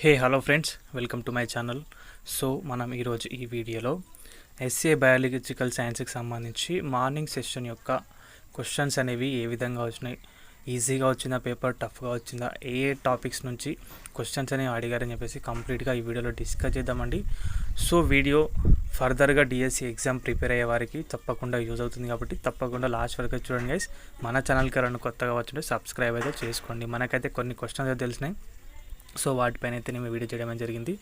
Hey hello friends welcome to my channel. So మనం ఈరోజు ఈ వీడియోలో ఎస్ఏ బయాలజికల్ సైన్స్కి సంబంధించి మార్నింగ్ సెషన్ యొక్క క్వశ్చన్స్ అనేవి ఏ విధంగా వచ్చినాయి ఈజీగా వచ్చిందా పేపర్ టఫ్గా వచ్చిందా ఏ ఏ టాపిక్స్ నుంచి క్వశ్చన్స్ అనేవి అడిగారని చెప్పేసి కంప్లీట్గా ఈ వీడియోలో డిస్కస్ చేద్దామండి. సో వీడియో ఫర్దర్గా డిఎస్సి ఎగ్జామ్ ప్రిపేర్ అయ్యే వారికి తప్పకుండా యూజ్ అవుతుంది కాబట్టి తప్పకుండా లాస్ట్ వరకు చూడండి గైస్ మన ఛానల్కి రెండు కొత్తగా వచ్చింటే సబ్స్క్రైబ్ అయితే చేసుకోండి. మనకైతే కొన్ని క్వశ్చన్స్ అయితే తెలిసినాయి. సో వాటిపైన అయితే నేను వీడియో చేయడం జరిగింది.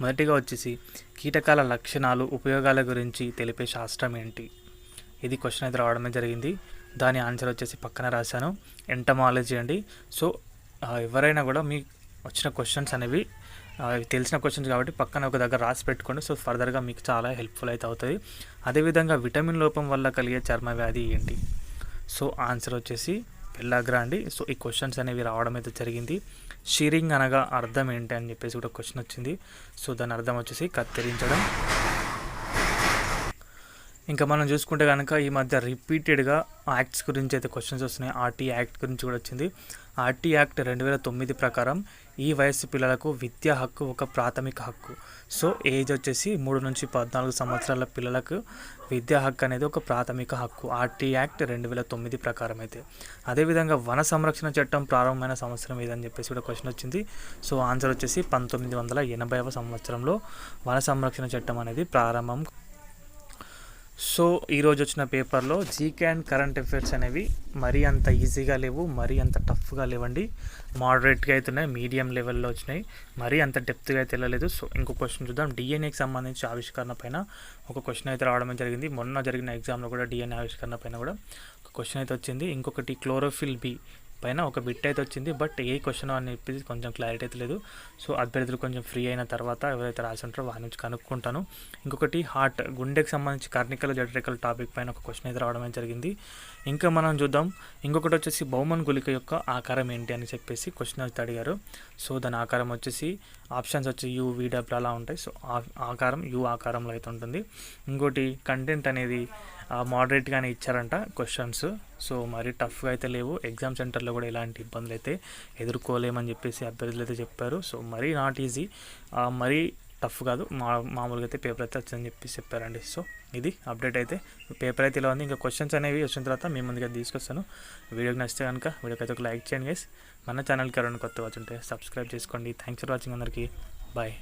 మొదటిగా వచ్చేసి కీటకాల లక్షణాలు ఉపయోగాల గురించి తెలిపే శాస్త్రం ఏంటి? ఇది క్వశ్చన్ అయితే రావడమే జరిగింది. దాని ఆన్సర్ వచ్చేసి పక్కన రాశాను. ఎంటమాలజీ అండి. సో ఎవరైనా కూడా మీ వచ్చిన క్వశ్చన్స్ అనేవి తెలిసిన క్వశ్చన్స్ కాబట్టి పక్కన ఒక దగ్గర రాసి పెట్టుకోండి. సో ఫర్దర్గా మీకు చాలా హెల్ప్ఫుల్ అయితే అవుతుంది. అదేవిధంగా విటమిన్ లోపం వల్ల కలిగే చర్మ వ్యాధి ఏంటి? సో ఆన్సర్ వచ్చేసి పెళ్ళాగ్రా అండి సో ఈ క్వశ్చన్స్ అనేవి రావడం అయితే జరిగింది. షీరింగ్ అనగా అర్థం ఏంటి అని చెప్పేసి కూడా క్వశ్చన్ వచ్చింది. సో దాని అర్థం వచ్చేసి కత్తిరించడం. ఇంకా మనం చూసుకుంటే కనుక ఈ మధ్య రిపీటెడ్గా యాక్ట్స్ గురించి అయితే క్వశ్చన్స్ వస్తున్నాయి. ఆర్టీ యాక్ట్ గురించి కూడా వచ్చింది. ఆర్టీ యాక్ట్ రెండు వేల తొమ్మిది ప్రకారం ఈ వయస్సు పిల్లలకు విద్యా హక్కు ఒక ప్రాథమిక హక్కు. సో ఏజ్ వచ్చేసి మూడు నుంచి పద్నాలుగు సంవత్సరాల పిల్లలకు విద్యా హక్కు అనేది ఒక ప్రాథమిక హక్కు. ఆర్టీ యాక్ట్ రెండు వేల తొమ్మిది ప్రకారం అయితే. అదేవిధంగా వన సంరక్షణ చట్టం ప్రారంభమైన సంవత్సరం ఏదని చెప్పేసి కూడా క్వశ్చన్ వచ్చింది. సో ఆన్సర్ వచ్చేసి పంతొమ్మిది వందల ఎనభైవ సంవత్సరంలో వన సంరక్షణ చట్టం అనేది ప్రారంభం సో ఈరోజు వచ్చిన పేపర్లో జీకే అండ్ కరెంట్ అఫైర్స్ అనేవి మరీ అంత ఈజీగా లేవు మరీ అంత టఫ్గా లేవండి. మోడరేట్గా అయితే ఉన్నాయి మీడియం లెవెల్లో వచ్చినాయి. మరీ అంత డెప్త్గా అయితే వెళ్ళలేదు. సో ఇంకో క్వశ్చన్ చూద్దాం. డిఎన్ఏకి సంబంధించి ఆవిష్కరణ పైన ఒక క్వశ్చన్ అయితే రావడం జరిగింది. మొన్న జరిగిన ఎగ్జామ్లో కూడా డిఎన్ఏ ఆవిష్కరణ పైన కూడా ఒక క్వశ్చన్ అయితే వచ్చింది. ఇంకొకటి క్లోరోఫిల్ బి పైన ఒక బిట్ అయితే వచ్చింది బట్ ఏ క్వశ్చన్ అని చెప్పేసి కొంచెం క్లారిటీ అయితే లేదు. సో అభ్యర్థులు కొంచెం ఫ్రీ అయిన తర్వాత ఎవరైతే రాసి ఉంటారో వారి నుంచి కనుక్కుంటాను. ఇంకొకటి హార్ట్ గుండెకి సంబంధించి కర్ణికల జడ్రికల్ టాపిక్ పైన ఒక క్వశ్చన్ అయితే రావడం జరిగింది. ఇంకా మనం చూద్దాం. ఇంకొకటి వచ్చేసి బహుమన్ గులిక యొక్క ఆకారం ఏంటి అని చెప్పేసి క్వశ్చన్ అయితే అడిగారు. సో దాని ఆకారం వచ్చేసి ఆప్షన్స్ వచ్చి యూ వీడబ్లు అలా ఉంటాయి. సో ఆకారం యూ ఆకారంలో అయితే ఉంటుంది. ఇంకోటి కంటెంట్ అనేది మోడరేట్గానే ఇచ్చారంట క్వశ్చన్స్ సో మరీ టఫ్గా అయితే లేవు. ఎగ్జామ్ సెంటర్లో కూడా ఎలాంటి ఇబ్బందులు అయితే ఎదుర్కోలేమని చెప్పేసి అభ్యర్థులు అయితే చెప్పారు. సో మరీ నాట్ ఈజీ మరీ టఫ్ కాదు. మా మామూలుగా అయితే పేపర్ అయితే వచ్చిందని చెప్పి చెప్పారండి. సో ఇది అప్డేట్ అయితే. పేపర్ అయితే ఇలా ఉంది. ఇంకా క్వశ్చన్స్ అనేవి వచ్చిన తర్వాత మీ ముందుగా తీసుకొస్తాను. వీడియోకి నచ్చితే కనుక వీడియోకి అయితే ఒక లైక్ చేయండి గైస్ మన ఛానల్కి ఎవరైనా కొత్తగా ఉంటే సబ్స్క్రైబ్ చేసుకోండి. థ్యాంక్స్ ఫర్ వాచింగ్ అందరికీ. బాయ్